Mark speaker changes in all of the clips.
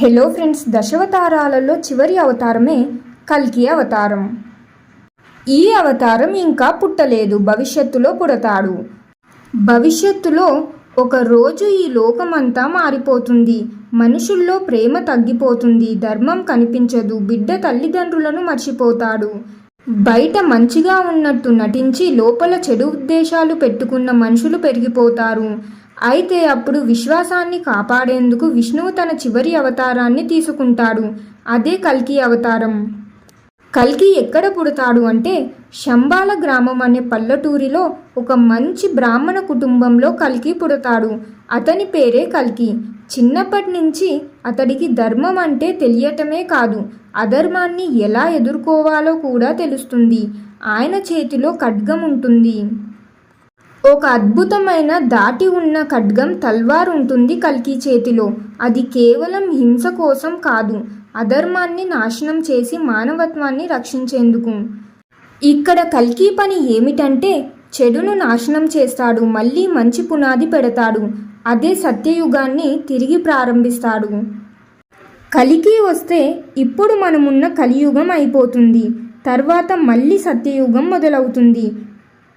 Speaker 1: Hello friends దశావతారాలలో చివరి అవతారమే కల్కి అవతారం. ఈ అవతారం ఇంకా పుట్టలేదు భవిష్యత్తులో పుడతాడు. భవిష్యత్తులో ఒక రోజు ఈ లోకమంతా మారిపోతుంది. మనుషుల్లో ప్రేమ తగ్గిపోతుంది ధర్మం కనిపించదు బిడ్డ తల్లిదండ్రులను మర్చిపోతాడు. బయట మంచిగా ఉన్నట్టు నటించి లోపల చెడు ఉద్దేశాలు పెట్టుకున్న మనుషులు పెరిగిపోతారు. అయితే అప్పుడు విశ్వాసాన్ని కాపాడేందుకు విష్ణువు తన చివరి అవతారాన్ని తీసుకుంటాడు. అదే కల్కి అవతారం. కల్కి ఎక్కడ పుడతాడు అంటే శంబాల గ్రామం అనే పల్లెటూరిలో ఒక మంచి బ్రాహ్మణ కుటుంబంలో కల్కి పుడతాడు. అతని పేరే కల్కి. చిన్నప్పటి నుంచి అతడికి ధర్మం అంటే తెలియటమే కాదు అధర్మాన్ని ఎలా ఎదుర్కోవాలో కూడా తెలుస్తుంది. ఆయన చేతిలో ఖడ్గం ఉంటుంది. ఒక అద్భుతమైన దాటి ఉన్న ఖడ్గం తల్వార్ ఉంటుంది కల్కి చేతిలో. అది కేవలం హింస కోసం కాదు అధర్మాన్ని నాశనం చేసి మానవత్వాన్ని రక్షించేందుకు. ఇక్కడ కల్కి పని ఏమిటంటే చెడును నాశనం చేస్తాడు మళ్ళీ మంచి పునాది పెడతాడు అదే సత్యయుగాన్ని తిరిగి ప్రారంభిస్తాడు. కలికి వస్తే ఇప్పుడు మనమున్న కలియుగం అయిపోతుంది తర్వాత మళ్ళీ సత్యయుగం మొదలవుతుంది.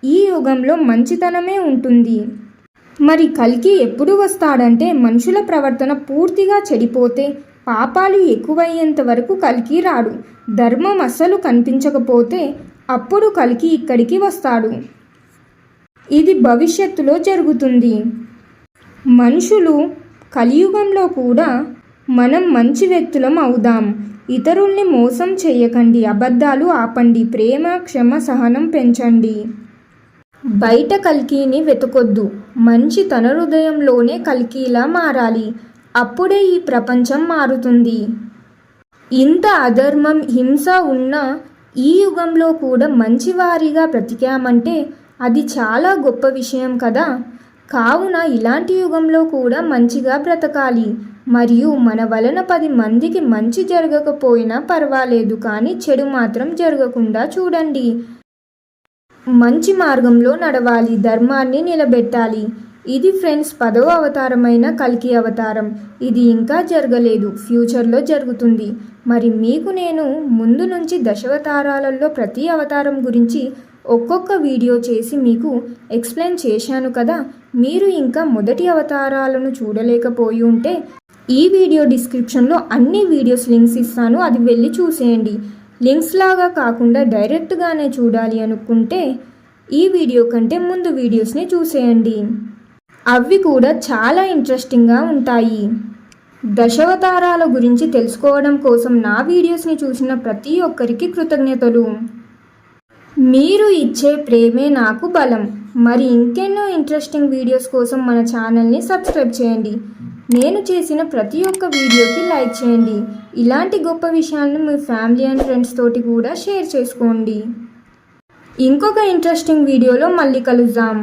Speaker 1: ఈ యుగంలో మంచితనమే ఉంటుంది. మరి కల్కి ఎప్పుడు వస్తాడంటే మనుషుల ప్రవర్తన పూర్తిగా చెడిపోతే పాపాలు ఎక్కువయ్యేంత వరకు కల్కి రాడు. ధర్మం అస్సలు కనిపించకపోతే అప్పుడు కల్కి ఇక్కడికి వస్తాడు. ఇది భవిష్యత్తులో జరుగుతుంది. మనుషులు కలియుగంలో కూడా మనం మంచి వ్యక్తులం అవుదాం. ఇతరుల్ని మోసం చేయకండి. అబద్ధాలు ఆపండి. ప్రేమ క్షమ సహనం పెంచండి. బయట కల్కీని వెతకొద్దు. మంచి తన హృదయంలోనే కల్కీలా మారాలి. అప్పుడే ఈ ప్రపంచం మారుతుంది. ఇంత అధర్మం హింస ఉన్న ఈ యుగంలో కూడా మంచివారిగా బ్రతికామంటే అది చాలా గొప్ప విషయం కదా. కావున ఇలాంటి యుగంలో కూడా మంచిగా బ్రతకాలి. మరియు మన వలన పది మందికి మంచి జరగకపోయినా పర్వాలేదు కానీ చెడు మాత్రం జరగకుండా చూడండి. మంచి మార్గంలో నడవాలి ధర్మాన్ని నిలబెట్టాలి. ఇది ఫ్రెండ్స్ పదవ అవతారమైన కల్కి అవతారం. ఇది ఇంకా జరగలేదు ఫ్యూచర్లో జరుగుతుంది. మరి మీకు నేను ముందు నుంచి దశవతారాలలో ప్రతి అవతారం గురించి ఒక్కొక్క వీడియో చేసి మీకు ఎక్స్ప్లెయిన్ చేశాను కదా? మీరు ఇంకా మొదటి అవతారాలను చూడలేకపోయి ఉంటే ఈ వీడియో డిస్క్రిప్షన్లో అన్ని వీడియోస్ లింక్స్ ఇస్తాను. అది వెళ్ళి చూసేయండి. లింక్స్ లాగా కాకుండా డైరెక్ట్గానే చూడాలి అనుకుంటే ఈ వీడియో కంటే ముందు వీడియోస్ని చూసేయండి. అవి కూడా చాలా ఇంట్రెస్టింగ్గా ఉంటాయి. దశావతారాల గురించి తెలుసుకోవడం కోసం నా వీడియోస్ని చూసిన ప్రతి ఒక్కరికి కృతజ్ఞతలు. మీరు ఇచ్చే ప్రేమే నాకు బలం. మరి ఇంకెన్నో ఇంట్రెస్టింగ్ వీడియోస్ కోసం మన ఛానల్ని సబ్స్క్రైబ్ చేయండి. నేను చేసిన ప్రతి ఒక్క వీడియోకి లైక్ చేయండి. ఇలాంటి గొప్ప విషయాలను మీ ఫ్యామిలీ అండ్ ఫ్రెండ్స్ తోటి కూడా షేర్ చేసుకోండి. ఇంకొక ఇంట్రెస్టింగ్ వీడియోలో మళ్ళీ కలుద్దాం.